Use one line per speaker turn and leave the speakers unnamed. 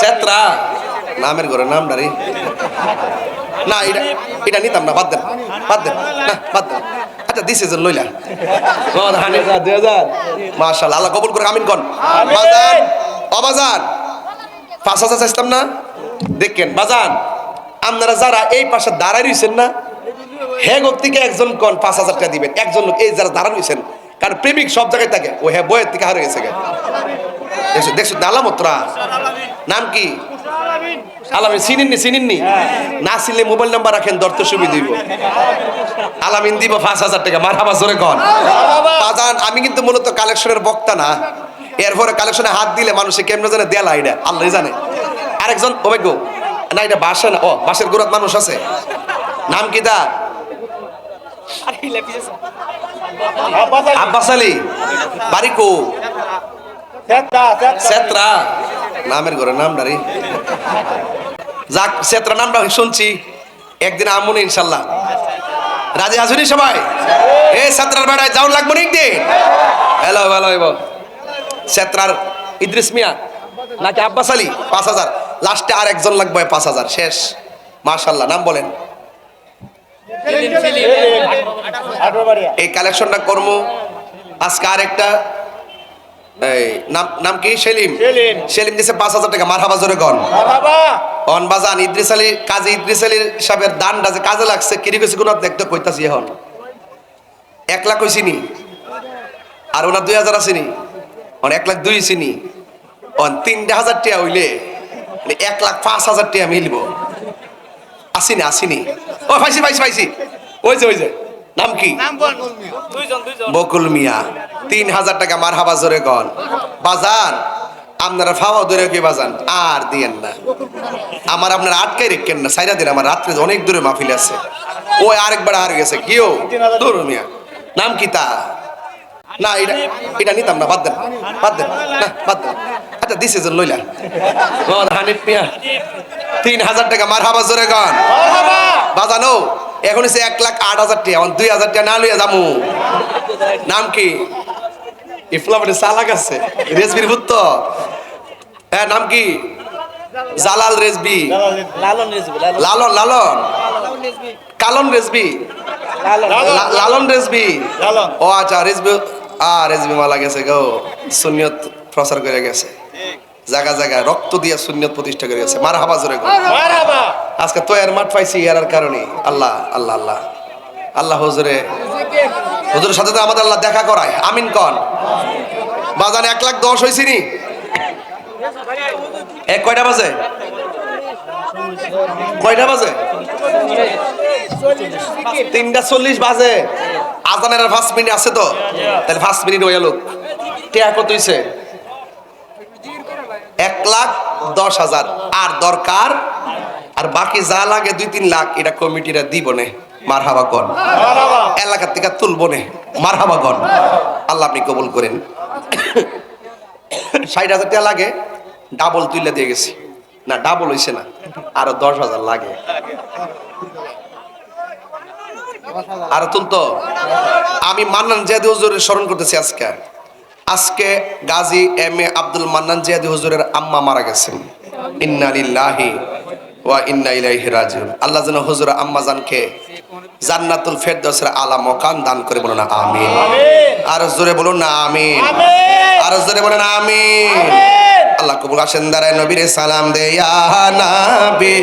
সেত্রা। নামের ঘরে নাম ডারি। না এটা এটা নিতাম না বাদ দেন। বাদ দেন। না বাদ দেন। আচ্ছা দিস ইজ লইলা মাশাল আল্লাহ কবুল করে আমিন কন? বাজান। অবাজান পাঁচ হাজার চাইতাম না? দেখেন বাজান আপনারা যারা এই পাশে দাঁড়ায় রয়েছেন না হে থেকে একজন কন পাঁচ হাজার টাকা দিবেন? একজন লোক এই যারা দাঁড়ায় রয়েছেন কারণ প্রেমিক সব জায়গায় থাকে। ও হ্যাঁ বইয়ের থেকে হারে গেছে দেখছ দেখছ নালামত্রা নাম কি? আলামিন, চিনিননি চিনিননি? না চিনলে মোবাইল নাম্বার রাখেন, দর্ত সুবি দিব। আলামিন দিব পাঁচ হাজার টাকা, মার হাবা জোরে কন। আমি কিন্তু মূলত কালেকশনের বক্তা না। এরপরে কালেকশনে হাত দিলে মানুষে কেমনে জানে দেলা এটা আল্লাহ জানে। আরেকজন অভিজ্ঞ না, এটা বাসা না, ও, বাসের গোড়াত মানুষ আছে। নাম কি দা আব্বাস আলী বাড়ি কো সেত্রা। নামের ঘরে নাম ডারি। যাক সেত্রা নামটা শুনছি। একদিন আমুন ইনশাল্লাহ। রাজি হাজুরি সবাই? এ সেত্রার বেড়ায় যাও লাগবো নি একদিন? হ্যালো হ্যালো এব সেত্রার ইদ্রিস মিয়া নাকি আব্বাস আলী? পাঁচ হাজার। লাস্টে আর একজন লাগবে পাঁচ হাজার শেষ। মার্শাল্লাহ নাম বলেন। এই কালেকশনটা করব। আজকে আর একটা নাম নাম কি? সেলিম।
সেলিম।
দিছে পাঁচ হাজার টাকা মার হাবা জোরে গন অন বাজান ইদ্রিস আলী কাজী ইদ্রিস আলীর সাহেবের দানটা যে কাজে লাগছে কিরি কইছি কোন দেখতে কইতাছি এখন। এক লাখ কইছি নি। আর ওনার দুই হাজার আছে নি। অন এক লাখ দুই চিনি অন তিনটা হাজার টাকা হইলে মানে এক লাখ পাঁচ হাজার টাকা মিলব আসিনি আসিনি। ও পাইছি পাইছি পাইছি। ওই যে ওই যে। নাম কি? বকুল মিয়া। তিন হাজার টাকা মার হাবা জোরে গন বাজান আপনারা ফাওয়া ধরে কি বাজান? আর দিয়েন না। আমার আপনারা আটকাই রেখেন না। সাইরা দিন আমার রাত্রে অনেক দূরে মাহফিল আছে। ও আরেকবার আর গেছে। কিও দূর মিয়া। নাম কি তা? না এটা এটা নিতাম না বাদ দেন। বাদ দেন। না বাদ দেন। আচ্ছা দিস ইজ লইলা মোহাম্মদ হানিফ মিয়া তিন হাজার টাকা মার হাবা জোরে গন। বাজানো এখন হচ্ছে এক লাখ আট হাজার টাকা আমার দুই হাজার টাকা না লইয়া যামু। নাম কি? ইফলামের সালাক আছে রেসবির ভূত হ্যাঁ নাম কি? জালাল রেসবি
লালন রেজবি
লালন। লালন কালন রেসবি লা- লালন রেসবি। ও আচ্ছা রেসবি আ রেসবি মালা গেছে গো সুনিয়ত প্রচার করে গেছে। জায়গা জায়গা রক্ত দিয়ে সুনিয়ত প্রতিষ্ঠা করে গেছে। মার হাবা জোরে আজকে তো এর মাঠ পাইছি এর কারণে। আল্লাহ আল্লাহ আল্লাহ। আল্লাহ হুজুরে। হুজুরের সাথে তো আমাদের আল্লাহ দেখা করায়। আমিন কন। বাজান এক লাখ দশ হয়েছি নি? এক কয়টা বাজে? কয়টা বাজে? তিনটা চল্লিশ বাজে। আজানের আর পাঁচ মিনিট আছে তো? তাহলে পাঁচ মিনিট হয়ে লোক। টিয়া কত হইছে? এক লাখ দশ হাজার। আর দরকার? আর বাকি যা লাগে দুই তিন লাখ এটা কমিটিরা দিব নে। মার হাবা গন এলাকার থেকে তুলবো নে। মার হাবা গন আল্লাহ আপনি কবুল করেন। ষাট হাজার টাকা লাগে ডাবল তুলে দিয়ে গেছি। না ডাবল হইছে না। আরও দশ হাজার লাগে। আরও তুলতো আমি মান্নান জিয়াদি হুজুরের স্মরণ করতেছি আজকে। আজকে গাজী এম এ আব্দুল মান্নান জিয়াদি হুজুরের আম্মা মারা গেছেন। ইন্না লিল্লাহি ওয়া ইন্না ইলাইহি রাজিউন। আল্লাহ যেন হুজুর আম্মা জানকে জান্নাতুল ফেরদৌসের আলা মকান দান করে বলুন না আমিন। আর জোরে বলুন না আমিন। আর জোরে বলুন আমিন। আল্লাহ কবুল আসেন দাঁড়ায় নবীরে সালাম দে ইয়া নবী